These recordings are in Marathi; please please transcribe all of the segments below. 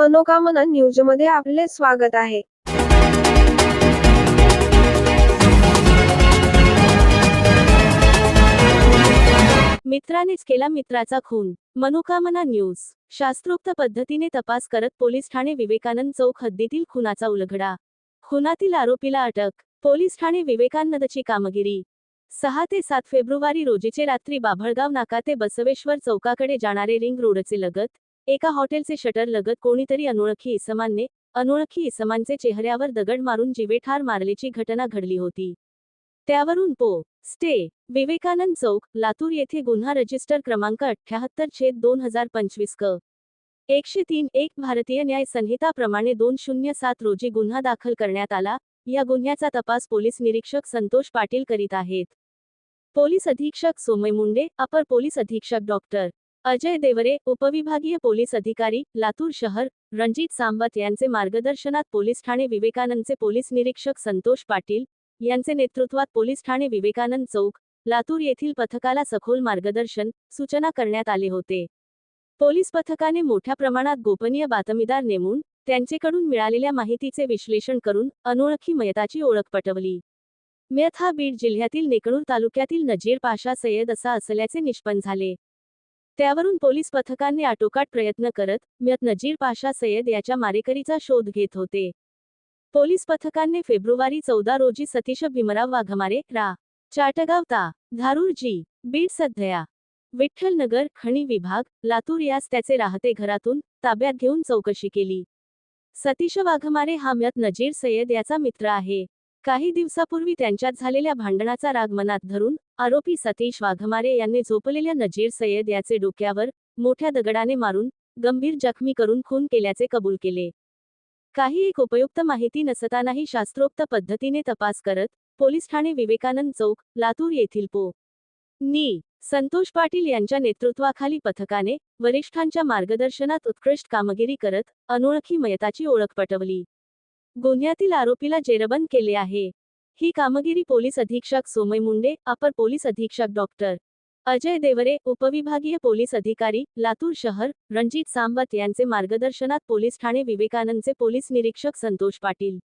मनोकामना न्यूजमध्ये आपले स्वागत आहे. मित्रानेच केला मित्राचा खून. मनोकामना न्यूज. शास्त्रोक्त पद्धतीने तपास करत पोलीस ठाणे विवेकानंद चौक हद्दीतील खुनाचा उलगडा. खुनातील आरोपीला अटक. पोलीस ठाणे विवेकानंदची कामगिरी. सहा ते सात फेब्रुवारी रोजीचे रात्री बाभळगाव नाका ते बसवेश्वर चौकाकडे जाणारे रिंग रोडचे लगत एका हॉटेलचे शटर लगत कोणीतरी अनोळखी इसमांने अनोळखी इसमांचे चेहऱ्यावर दगड मारून जीवेठार मारल्याची घटना घडली होती. त्यावरून पो. स्टे. विवेकानंद चौक लातूर येथे गुन्हा रजिस्टर क्रमांक अठ्ठ्याहत्तर छेद दोन हजार पंचवीस क. एकशे तीन एक भारतीय न्याय संहिताप्रमाणे दोन शून्य सात रोजी गुन्हा दाखल करण्यात आला. या गुन्ह्याचा तपास पोलीस निरीक्षक संतोष पाटील करीत आहेत. पोलीस अधीक्षक सोमय मुंडे अपर पोलीस अधीक्षक डॉक्टर अजय देवरे उपविभागीय पोलीस अधिकारी लातूर शहर रणजित सांबत यांचे मार्गदर्शनात पोलीस ठाणे विवेकानंदचे पोलीस निरीक्षक संतोष पाटील यांचे नेतृत्वात पोलीस ठाणे विवेकानंद चौक लातूर येथील पथकाला सखोल मार्गदर्शन सूचना करण्यात आले होते. पोलीस पथकाने मोठ्या प्रमाणात गोपनीय बातमीदार नेमून त्यांचेकडून मिळालेल्या माहितीचे विश्लेषण करून अनोळखी मयताची ओळख पटवली. मयत हा बीड जिल्ह्यातील नेकणूर तालुक्यातील नजीर पाशा सय्यद असा असल्याचे निष्पन्न झाले. त्यावरून पोलीस पथकांनी आटोकाट प्रयत्न करत म्यत नजीर पाशा सय्यद याच्या मारेकरीचा शोध घेत होते. पोलीस पथकाने फेब्रुवारी चौदा रोजी सतीश भीमराव वाघमारे रा. चाटगाव ता. धारूर जी बीड सध्या. विठ्ठलनगर खणी विभाग लातूर यास त्याचे राहते घरातून ताब्यात घेऊन चौकशी केली. सतीश वाघमारे हा म्यत नजीर सय्यद याचा मित्र आहे. काही दिवसापूर्वी त्यांच्यात झालेल्या भांडणाचा राग मनात धरून आरोपी सतीश वाघमारे यांनी झोपलेल्या नजीर सय्यद याचे डोक्यावर मोठ्या दगडाने मारून गंभीर जखमी करून खून केल्याचे कबूल केले. काही एक उपयुक्त माहिती नसतानाही शास्त्रोक्त पद्धतीने तपास करत पोलीस ठाणे विवेकानंद चौक लातूर येथील पो. नी. संतोष पाटील यांच्या नेतृत्वाखाली पथकाने वरिष्ठांच्या मार्गदर्शनात उत्कृष्ट कामगिरी करत अनोळखी मयताची ओळख पटवली. गुन्ह्यातील आरोपीला जेरबंद केले आहे. ही कामगिरी पोलीस अधीक्षक सोमय मुंडे अपर पोलीस अधीक्षक डॉक्टर अजय देवरे उपविभागीय पोलीस अधिकारी लातूर शहर रणजित सांबत यांचे मार्गदर्शनात पोलीस ठाणे विवेकानंदचे पोलीस निरीक्षक संतोष पाटील.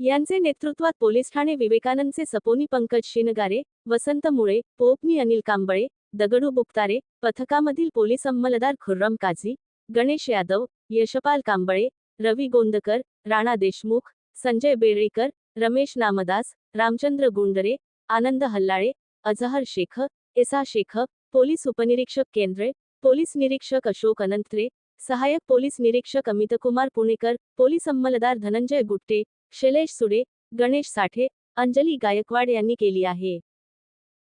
यांचे नेतृत्वात पोलीस ठाणे विवेकानंदचे सपोनी पंकज शिनगारे वसंत मुळे पोपनी अनिल कांबळे दगडू बुक्तारे पथकामधील पोलीस अंमलदार खुर्रम काझी गणेश यादव यशपाल कांबळे रवी गोंदकर राणा देशमुख संजय बेळेकर रमेश नामदास रामचंद्र गुंडरे आनंद हल्लाळे अजहर शेख एसा शेख पोलीस उपनिरीक्षक केंद्रे पोलीस निरीक्षक अशोक अनंत्रे सहायक पोलीस निरीक्षक अमितकुमार पुणेकर पोलीस अंमलदार धनंजय गुट्टे शैलेश सुडे गणेश साठे अंजली गायकवाड यांनी केली आहे